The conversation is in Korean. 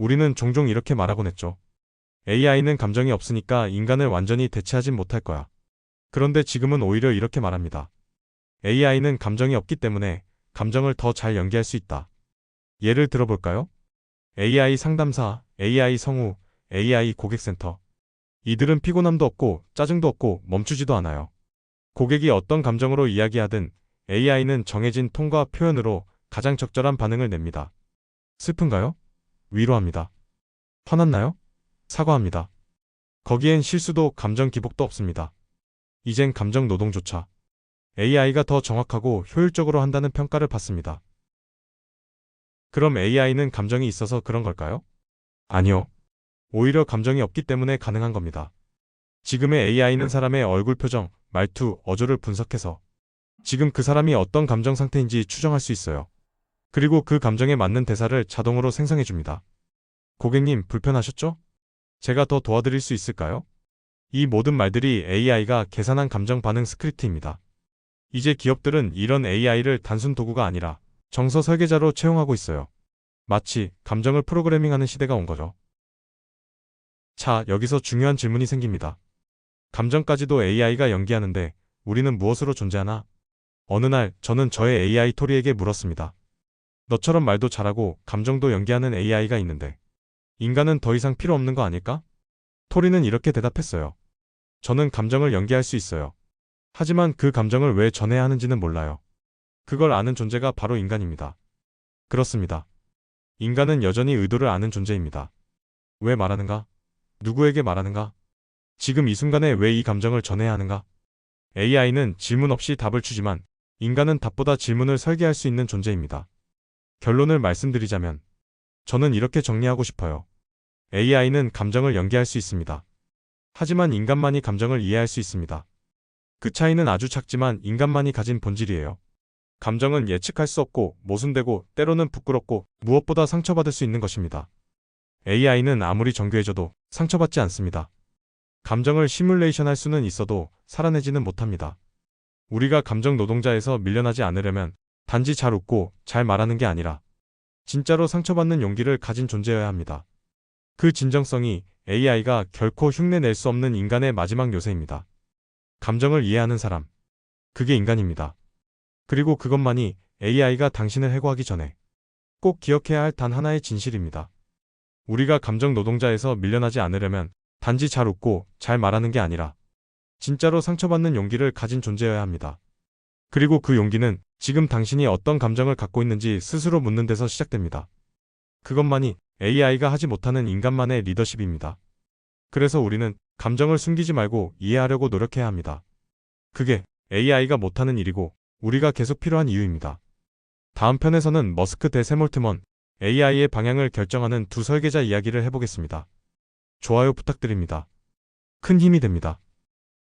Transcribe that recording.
우리는 종종 이렇게 말하곤 했죠. AI는 감정이 없으니까 인간을 완전히 대체하진 못할 거야. 그런데 지금은 오히려 이렇게 말합니다. AI는 감정이 없기 때문에 감정을 더 잘 연기할 수 있다. 예를 들어볼까요? AI 상담사, AI 성우, AI 고객센터. 이들은 피곤함도 없고 짜증도 없고 멈추지도 않아요. 고객이 어떤 감정으로 이야기하든 AI는 정해진 톤과 표현으로 가장 적절한 반응을 냅니다. 슬픈가요? 위로합니다. 화났나요? 사과합니다. 거기엔 실수도 감정 기복도 없습니다. 이젠 감정 노동조차 AI가 더 정확하고 효율적으로 한다는 평가를 받습니다. 그럼 AI는 감정이 있어서 그런 걸까요? 아니요. 오히려 감정이 없기 때문에 가능한 겁니다. 지금의 AI는 사람의 얼굴 표정, 말투, 어조를 분석해서 지금 그 사람이 어떤 감정 상태인지 추정할 수 있어요. 그리고 그 감정에 맞는 대사를 자동으로 생성해 줍니다. 고객님, 불편하셨죠? 제가 더 도와드릴 수 있을까요? 이 모든 말들이 AI가 계산한 감정 반응 스크립트입니다. 이제 기업들은 이런 AI를 단순 도구가 아니라 정서 설계자로 채용하고 있어요. 마치 감정을 프로그래밍하는 시대가 온 거죠. 자, 여기서 중요한 질문이 생깁니다. 감정까지도 AI가 연기하는데 우리는 무엇으로 존재하나? 어느 날 저는 저의 AI 토리에게 물었습니다. 너처럼 말도 잘하고 감정도 연기하는 AI가 있는데 인간은 더 이상 필요 없는 거 아닐까? 토리는 이렇게 대답했어요. 저는 감정을 연기할 수 있어요. 하지만 그 감정을 왜 전해야 하는지는 몰라요. 그걸 아는 존재가 바로 인간입니다. 그렇습니다. 인간은 여전히 의도를 아는 존재입니다. 왜 말하는가? 누구에게 말하는가? 지금 이 순간에 왜 이 감정을 전해야 하는가? AI는 질문 없이 답을 주지만 인간은 답보다 질문을 설계할 수 있는 존재입니다. 결론을 말씀드리자면 저는 이렇게 정리하고 싶어요. AI는 감정을 연기할 수 있습니다. 하지만 인간만이 감정을 이해할 수 있습니다. 그 차이는 아주 작지만 인간만이 가진 본질이에요. 감정은 예측할 수 없고 모순되고 때로는 부끄럽고 무엇보다 상처받을 수 있는 것입니다. AI는 아무리 정교해져도 상처받지 않습니다. 감정을 시뮬레이션 할 수는 있어도 살아내지는 못합니다. 우리가 감정 노동자에서 밀려나지 않으려면 단지 잘 웃고 잘 말하는 게 아니라 진짜로 상처받는 용기를 가진 존재여야 합니다. 그 진정성이 AI가 결코 흉내낼 수 없는 인간의 마지막 요새입니다. 감정을 이해하는 사람. 그게 인간입니다. 그리고 그것만이 AI가 당신을 해고하기 전에 꼭 기억해야 할 단 하나의 진실입니다. 우리가 감정 노동자에서 밀려나지 않으려면 단지 잘 웃고 잘 말하는 게 아니라 진짜로 상처받는 용기를 가진 존재여야 합니다. 그리고 그 용기는 지금 당신이 어떤 감정을 갖고 있는지 스스로 묻는 데서 시작됩니다. 그것만이 AI가 하지 못하는 인간만의 리더십입니다. 그래서 우리는 감정을 숨기지 말고 이해하려고 노력해야 합니다. 그게 AI가 못하는 일이고 우리가 계속 필요한 이유입니다. 다음 편에서는 머스크 대 세몰트먼 AI의 방향을 결정하는 두 설계자 이야기를 해보겠습니다. 좋아요 부탁드립니다. 큰 힘이 됩니다.